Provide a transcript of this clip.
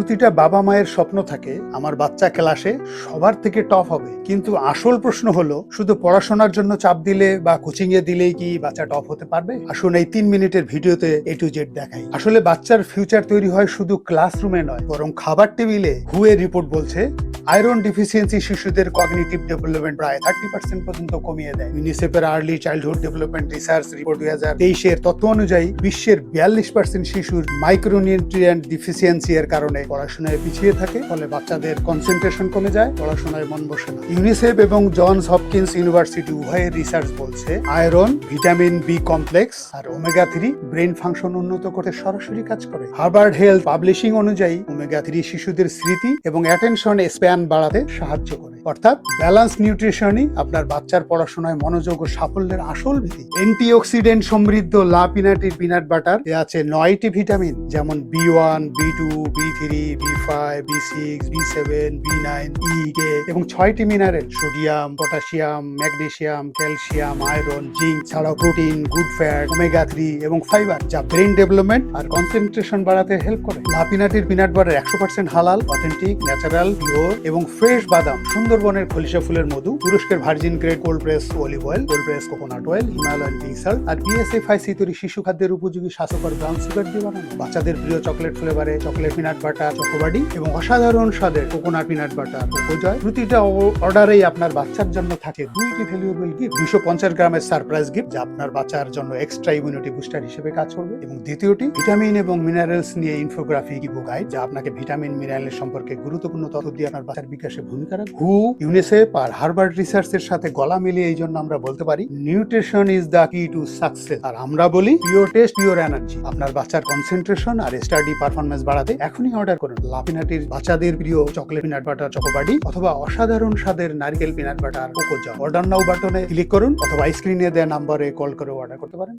প্রতিটা বাবা মায়ের স্বপ্ন থাকে, আমার বাচ্চা ক্লাসে সবার থেকে টপ হবে। কিন্তু আসল প্রশ্ন হলো, শুধু পড়াশোনার জন্য চাপ দিলে বা কোচিং এ দিলেই কি বাচ্চা টপ হতে পারবে? আসুন এই তিন মিনিটের ভিডিওতে এ টু জেড দেখাই। আসলে বাচ্চার ফিউচার তৈরি হয় শুধু ক্লাসরুমে নয়, বরং খাবার টেবিলে হুয়ে রিপোর্ট বলছে? আয়রন ডিফিসিয়েন্সি শিশুদের কগনিটিভ ডেভেলপমেন্ট প্রায় থার্টি পার্সেন্ট পর্যন্ত কমিয়ে দেয়। ইউনিসেফের early childhood development research report দুই হাজার তেইশের তথ্য অনুযায়ী বিশ্বের বিয়াল্লিশ পার্সেন্ট শিশুর মাইক্রোনিউট্রিয়েন্ট ডিফিসিয়েন্সি এর কারণে পড়াশোনায় পিছিয়ে থাকে, ফলে বাচ্চাদের কনসেন্ট্রেশন কমে যায়, পড়াশোনায় মন বসে না। ইউনিসেফ এবং জনস হপকিন্স ইউনিভার্সিটি উভয়ের রিসার্চ বলছে আয়রন ভিটামিন বি কমপ্লেক্স আর ওমেগা থ্রি ব্রেন ফাংশন উন্নত করতে সরাসরি কাজ করে। হার্বার্ড হেলথ পাবলিশিং অনুযায়ী ওমেগা থ্রি শিশুদের স্মৃতি এবং অ্যাটেনশন স্প্যান বাড়াতে সাহায্য করে। অর্থাৎ ব্যালান্স নিউট্রিশনই আপনার বাচ্চার পড়াশোনায় মনোযোগ ও সাফল্যের আসল ভিত্তি অ্যান্টিঅক্সিডেন্ট সমৃদ্ধ লা পিনাটির পিনাট বাটার, এ আছে নয়টি ভিটামিন, যেমন B one, B two, B three, B five, B six, B seven, B nine, E K এবং ছয়টি mineral, sodium, potassium magnesium calcium, iron, zinc ছাড়াও protein, good fat, omega three এবং fibre, যা brain development আর concentration বাড়াতে help করে। লাপিনাটির peanut butter একশো পার্সেন্ট হালাল, অথেন্টিক, ন্যাচারাল, পিওর এবং ফ্রেশ বাদাম সুন্দরবনের খলিশা ফুলের মধু, তুরস্কের virgin grade cold press olive oil, cold press coconut oil, Himalayan pink salt আর বিএসএফআই সিতরি শিশু খাদ্যের উপযোগী স্বাস্থ্যকর ব্রাউন সুগার দিয়ে বানানো। বাচ্চাদের প্রিয় চকলেট ফ্লেভারে চকলেট পিনাট বাটার চকোবাডি এবং অসাধারণ স্বাদের কোকোনাট পিনাট বাটার কোকোজয় প্রতিটা অর্ডারেই আপনার বাচ্চার জন্য থাকে দুইটি ভ্যালুয়েবল গিফট দুশো পঞ্চাশ গ্রামের সারপ্রাইজ গিফট যা আপনার বাচ্চার জন্য এক্সট্রা ইমিউনিটি বুস্টার হিসেবে কাজ করবে। এবং দ্বিতীয়টি ভিটামিন এবং মিনারেলস নিয়ে ইনফোগ্রাফি ইবো গাইড যা আপনাকে ভিটামিন মিনারেল সম্পর্কে গুরুত্বপূর্ণ তথ্য দিয়ে আপনার বাচ্চার বিকাশে ভূমিকা রাখবে। ইউনিসেফ আর হার্বার্ড রিসার্চ এর সাথে গলা মিলিয়ে এই জন্য আমরা বলতে পারি, nutrition is the key to success. আর আমরা বলি, পিওর টেস্ট, পিওর এনার্জি। আপনার বাচ্চার কনসেন্ট্রেশন আর স্টাডি পারফরমেন্স বাড়াতে এখনই অর্ডার করুন। লাপিনাটির বাচ্চাদের প্রিয় চকলেট পিনাট বাটার চকোবাডি অথবা অসাধারণ স্বাদের নারকেল পিনাট বাটার কোকোজা অর্ডার নাও বাটনে ক্লিক করুন, অথবা স্ক্রিনে দেওয়া নাম্বারে কল করে অর্ডার করতে পারেন।